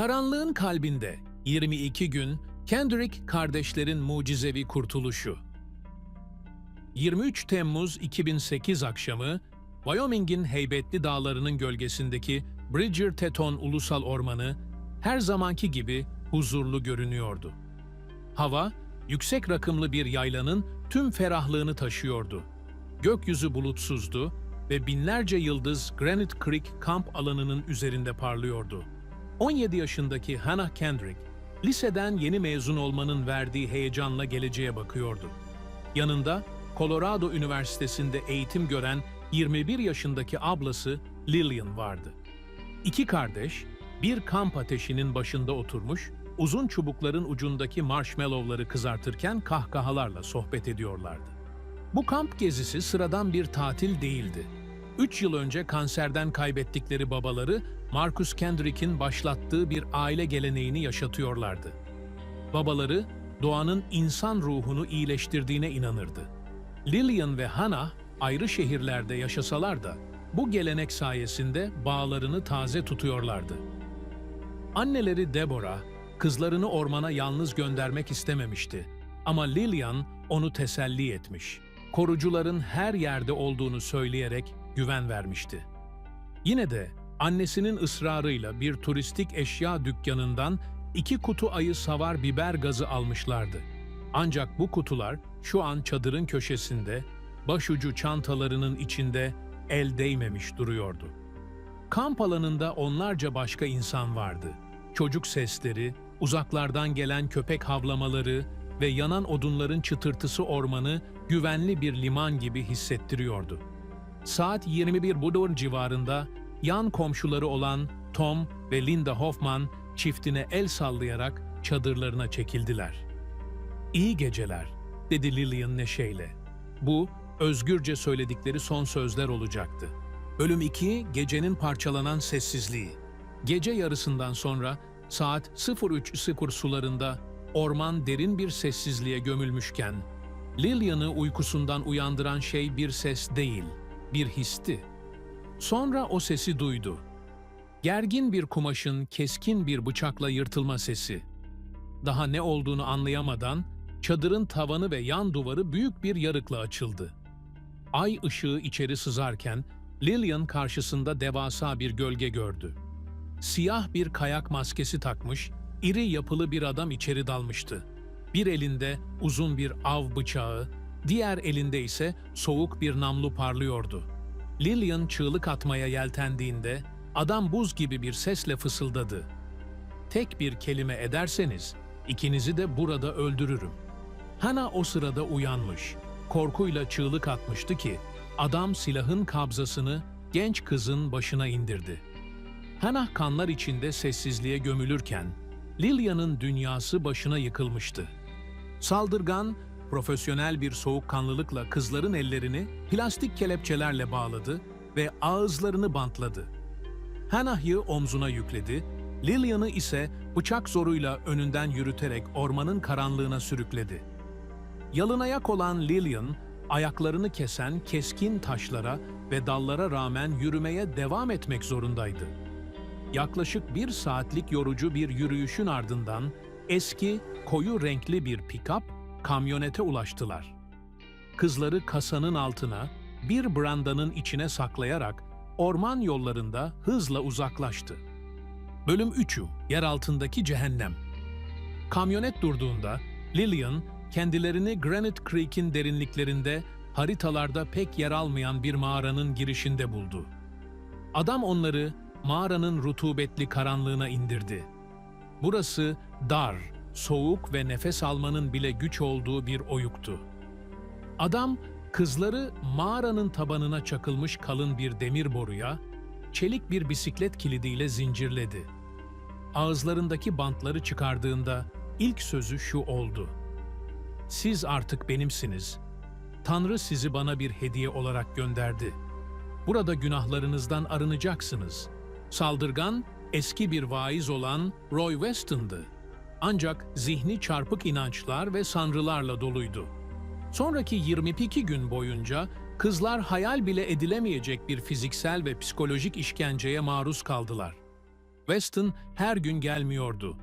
Karanlığın kalbinde 22 gün Kendrick kardeşlerin mucizevi kurtuluşu. 23 Temmuz 2008 akşamı Wyoming'in heybetli dağlarının gölgesindeki Bridgerton Ulusal Ormanı her zamanki gibi huzurlu görünüyordu. Hava, yüksek rakımlı bir yaylanın tüm ferahlığını taşıyordu. Gökyüzü bulutsuzdu ve binlerce yıldız Granite Creek kamp alanının üzerinde parlıyordu. 17 yaşındaki Hannah Kendrick, liseden yeni mezun olmanın verdiği heyecanla geleceğe bakıyordu. Yanında Colorado Üniversitesi'nde eğitim gören 21 yaşındaki ablası Lillian vardı. İki kardeş, bir kamp ateşinin başında oturmuş, uzun çubukların ucundaki marshmallowları kızartırken kahkahalarla sohbet ediyorlardı. Bu kamp gezisi sıradan bir tatil değildi. Üç yıl önce kanserden kaybettikleri babaları Marcus Kendrick'in başlattığı bir aile geleneğini yaşatıyorlardı. Babaları doğanın insan ruhunu iyileştirdiğine inanırdı. Lillian ve Hannah ayrı şehirlerde yaşasalar da bu gelenek sayesinde bağlarını taze tutuyorlardı. Anneleri Deborah, kızlarını ormana yalnız göndermek istememişti. Ama Lillian onu teselli etmiş. Korucuların her yerde olduğunu söyleyerek güven vermişti. Yine de annesinin ısrarıyla bir turistik eşya dükkanından iki kutu ayı savar biber gazı almışlardı. Ancak bu kutular şu an çadırın köşesinde, başucu çantalarının içinde el değmemiş duruyordu. Kamp alanında onlarca başka insan vardı. Çocuk sesleri, uzaklardan gelen köpek havlamaları ve yanan odunların çıtırtısı ormanı güvenli bir liman gibi hissettiriyordu. Saat 21 Budor civarında yan komşuları olan Tom ve Linda Hoffman çiftine el sallayarak çadırlarına çekildiler. İyi geceler, dedi Lillian neşeyle. Bu, özgürce söyledikleri son sözler olacaktı. Bölüm 2, gecenin parçalanan sessizliği. Gece yarısından sonra saat 03.00 sularında orman derin bir sessizliğe gömülmüşken, Lillian'ı uykusundan uyandıran şey bir ses değil, bir histi. Sonra o sesi duydu. Gergin bir kumaşın keskin bir bıçakla yırtılma sesi. Daha ne olduğunu anlayamadan çadırın tavanı ve yan duvarı büyük bir yarıkla açıldı. Ay ışığı içeri sızarken Lillian karşısında devasa bir gölge gördü. Siyah bir kayak maskesi takmış, iri yapılı bir adam içeri dalmıştı. Bir elinde uzun bir av bıçağı, diğer elinde ise soğuk bir namlu parlıyordu. Lillian çığlık atmaya yeltendiğinde adam buz gibi bir sesle fısıldadı. Tek bir kelime ederseniz ikinizi de burada öldürürüm. Hana o sırada uyanmış, korkuyla çığlık atmıştı ki adam silahın kabzasını genç kızın başına indirdi. Hana kanlar içinde sessizliğe gömülürken Lilia'nın dünyası başına yıkılmıştı. Saldırgan, profesyonel bir soğukkanlılıkla kızların ellerini plastik kelepçelerle bağladı ve ağızlarını bantladı. Hannah'ı omzuna yükledi, Lillian'ı ise bıçak zoruyla önünden yürüterek ormanın karanlığına sürükledi. Yalın ayak olan Lillian, ayaklarını kesen keskin taşlara ve dallara rağmen yürümeye devam etmek zorundaydı. Yaklaşık bir saatlik yorucu bir yürüyüşün ardından eski, koyu renkli bir pikap kamyonete ulaştılar. Kızları kasanın altına, bir brandanın içine saklayarak orman yollarında hızla uzaklaştı. Bölüm 3'ü Yer altındaki cehennem. Kamyonet durduğunda Lillian kendilerini Granite Creek'in derinliklerinde haritalarda pek yer almayan bir mağaranın girişinde buldu. Adam onları mağaranın rutubetli karanlığına indirdi. Burası dar, soğuk ve nefes almanın bile güç olduğu bir oyuktu. Adam kızları mağaranın tabanına çakılmış kalın bir demir boruya, çelik bir bisiklet kilidiyle zincirledi. Ağızlarındaki bantları çıkardığında ilk sözü şu oldu. Siz artık benimsiniz. Tanrı sizi bana bir hediye olarak gönderdi. Burada günahlarınızdan arınacaksınız. Saldırgan, eski bir vaiz olan Roy Weston'dı. Ancak zihni çarpık inançlar ve sanrılarla doluydu. Sonraki 22 gün boyunca kızlar hayal bile edilemeyecek bir fiziksel ve psikolojik işkenceye maruz kaldılar. Weston her gün gelmiyordu.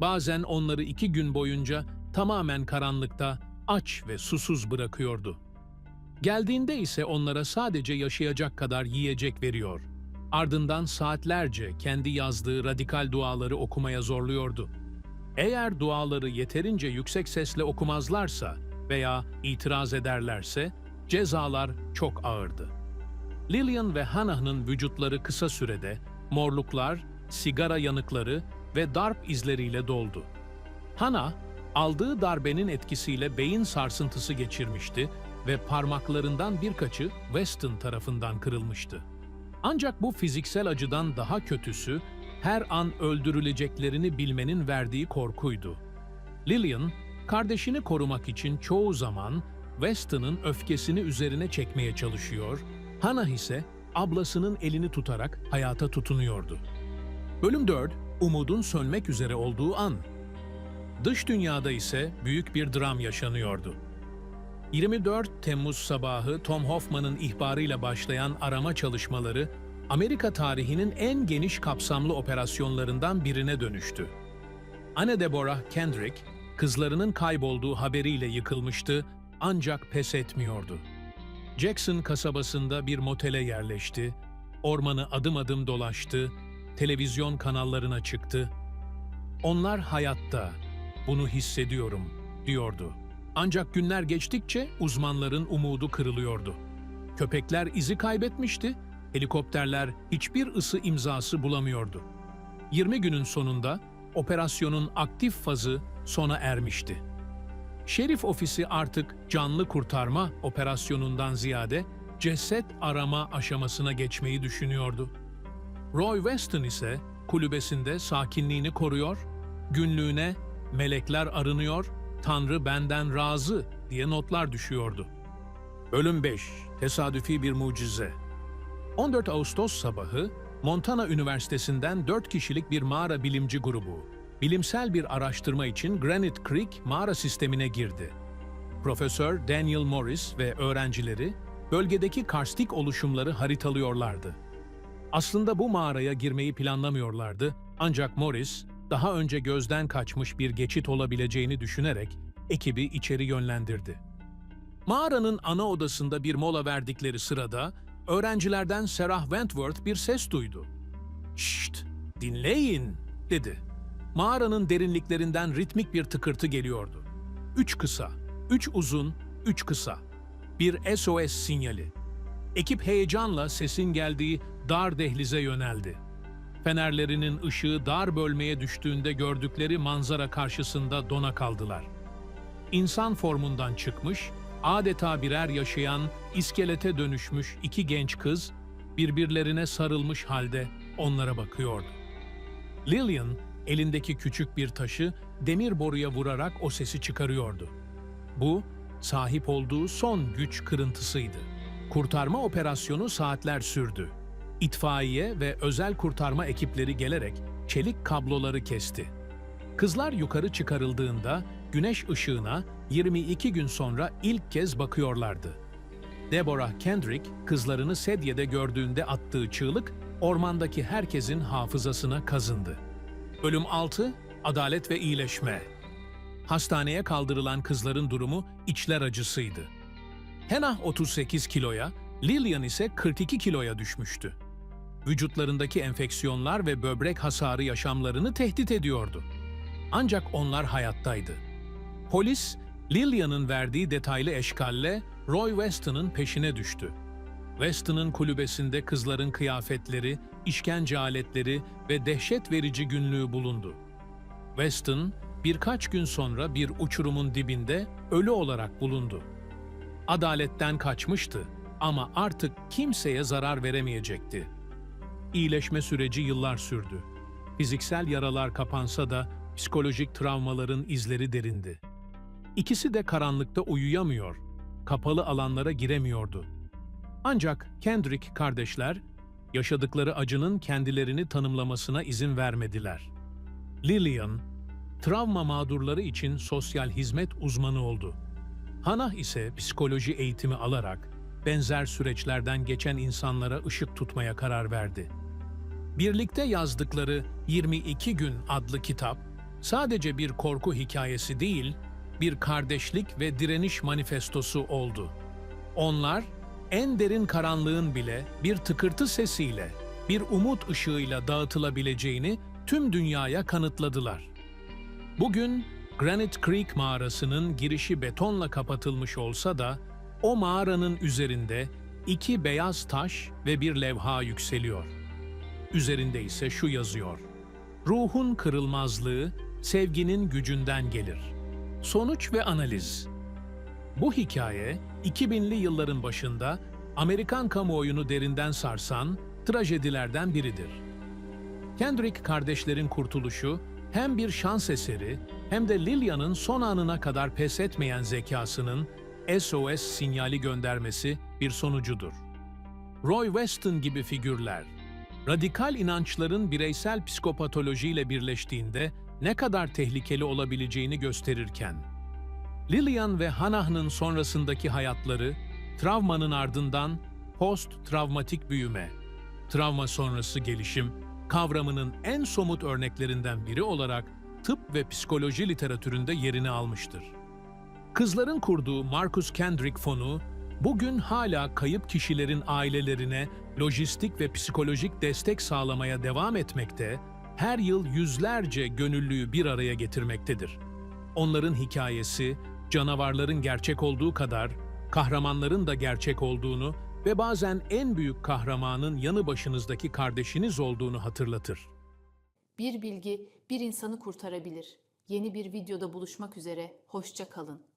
Bazen onları iki gün boyunca tamamen karanlıkta, aç ve susuz bırakıyordu. Geldiğinde ise onlara sadece yaşayacak kadar yiyecek veriyor. Ardından saatlerce kendi yazdığı radikal duaları okumaya zorluyordu. Eğer duaları yeterince yüksek sesle okumazlarsa veya itiraz ederlerse cezalar çok ağırdı. Lillian ve Hannah'ın vücutları kısa sürede morluklar, sigara yanıkları ve darp izleriyle doldu. Hannah, aldığı darbenin etkisiyle beyin sarsıntısı geçirmişti ve parmaklarından birkaçı Weston tarafından kırılmıştı. Ancak bu fiziksel acıdan daha kötüsü, her an öldürüleceklerini bilmenin verdiği korkuydu. Lillian, kardeşini korumak için çoğu zaman Weston'ın öfkesini üzerine çekmeye çalışıyor, Hannah ise ablasının elini tutarak hayata tutunuyordu. Bölüm 4, umudun sönmek üzere olduğu an. Dış dünyada ise büyük bir dram yaşanıyordu. 24 Temmuz sabahı Tom Hoffman'ın ihbarıyla başlayan arama çalışmaları, Amerika tarihinin en geniş kapsamlı operasyonlarından birine dönüştü. Anne Deborah Kendrick, kızlarının kaybolduğu haberiyle yıkılmıştı ancak pes etmiyordu. Jackson kasabasında bir motele yerleşti, ormanı adım adım dolaştı, televizyon kanallarına çıktı. Onlar hayatta, bunu hissediyorum, diyordu. Ancak günler geçtikçe uzmanların umudu kırılıyordu. Köpekler izi kaybetmişti, helikopterler hiçbir ısı imzası bulamıyordu. 20 günün sonunda operasyonun aktif fazı sona ermişti. Şerif ofisi artık canlı kurtarma operasyonundan ziyade ceset arama aşamasına geçmeyi düşünüyordu. Roy Weston ise kulübesinde sakinliğini koruyor, günlüğüne melekler arınıyor, Tanrı benden razı diye notlar düşüyordu. Bölüm 5 Tesadüfi bir mucize 14 Ağustos sabahı Montana Üniversitesi'nden 4 kişilik bir mağara bilimci grubu, bilimsel bir araştırma için Granite Creek mağara sistemine girdi. Profesör Daniel Morris ve öğrencileri bölgedeki karstik oluşumları haritalıyorlardı. Aslında bu mağaraya girmeyi planlamıyorlardı ancak Morris daha önce gözden kaçmış bir geçit olabileceğini düşünerek ekibi içeri yönlendirdi. Mağaranın ana odasında bir mola verdikleri sırada öğrencilerden Sarah Wentworth bir ses duydu. "Şşt, dinleyin." dedi. Mağaranın derinliklerinden ritmik bir tıkırtı geliyordu. Üç kısa, üç uzun, üç kısa. Bir SOS sinyali. Ekip heyecanla sesin geldiği dar dehlize yöneldi. Fenerlerinin ışığı dar bölmeye düştüğünde gördükleri manzara karşısında dona kaldılar. İnsan formundan çıkmış, adeta birer yaşayan, iskelete dönüşmüş iki genç kız, birbirlerine sarılmış halde onlara bakıyordu. Lillian, elindeki küçük bir taşı demir boruya vurarak o sesi çıkarıyordu. Bu, sahip olduğu son güç kırıntısıydı. Kurtarma operasyonu saatler sürdü. İtfaiye ve özel kurtarma ekipleri gelerek çelik kabloları kesti. Kızlar yukarı çıkarıldığında güneş ışığına 22 gün sonra ilk kez bakıyorlardı. Deborah Kendrick kızlarını sedyede gördüğünde attığı çığlık ormandaki herkesin hafızasına kazındı. Bölüm 6 Adalet ve iyileşme. Hastaneye kaldırılan kızların durumu içler acısıydı. Hannah 38 kiloya, Lillian ise 42 kiloya düşmüştü. Vücutlarındaki enfeksiyonlar ve böbrek hasarı yaşamlarını tehdit ediyordu. Ancak onlar hayattaydı. Polis, Lillian'ın verdiği detaylı eşkalle Roy Weston'ın peşine düştü. Weston'ın kulübesinde kızların kıyafetleri, işkence aletleri ve dehşet verici günlüğü bulundu. Weston, birkaç gün sonra bir uçurumun dibinde ölü olarak bulundu. Adaletten kaçmıştı ama artık kimseye zarar veremeyecekti. İyileşme süreci yıllar sürdü. Fiziksel yaralar kapansa da psikolojik travmaların izleri derindi. İkisi de karanlıkta uyuyamıyor, kapalı alanlara giremiyordu. Ancak Kendrick kardeşler, yaşadıkları acının kendilerini tanımlamasına izin vermediler. Lillian, travma mağdurları için sosyal hizmet uzmanı oldu. Hannah ise psikoloji eğitimi alarak benzer süreçlerden geçen insanlara ışık tutmaya karar verdi. Birlikte yazdıkları 22 Gün adlı kitap sadece bir korku hikayesi değil, bir kardeşlik ve direniş manifestosu oldu. Onlar en derin karanlığın bile bir tıkırtı sesiyle, bir umut ışığıyla dağıtılabileceğini tüm dünyaya kanıtladılar. Bugün Granite Creek mağarasının girişi betonla kapatılmış olsa da o mağaranın üzerinde iki beyaz taş ve bir levha yükseliyor. Üzerinde ise şu yazıyor. Ruhun kırılmazlığı sevginin gücünden gelir. Sonuç ve analiz. Bu hikaye 2000'li yılların başında Amerikan kamuoyunu derinden sarsan trajedilerden biridir. Kendrick kardeşlerin kurtuluşu hem bir şans eseri hem de Lilian'ın son anına kadar pes etmeyen zekasının SOS sinyali göndermesi bir sonucudur. Roy Weston gibi figürler, radikal inançların bireysel psikopatolojiyle birleştiğinde ne kadar tehlikeli olabileceğini gösterirken, Lillian ve Hannah'nın sonrasındaki hayatları, travmanın ardından post-travmatik büyüme, travma sonrası gelişim kavramının en somut örneklerinden biri olarak tıp ve psikoloji literatüründe yerini almıştır. Kızların kurduğu Marcus Kendrick Fonu, bugün hala kayıp kişilerin ailelerine lojistik ve psikolojik destek sağlamaya devam etmekte, her yıl yüzlerce gönüllüyü bir araya getirmektedir. Onların hikayesi, canavarların gerçek olduğu kadar, kahramanların da gerçek olduğunu ve bazen en büyük kahramanın yanı başınızdaki kardeşiniz olduğunu hatırlatır. Bir bilgi bir insanı kurtarabilir. Yeni bir videoda buluşmak üzere, hoşça kalın.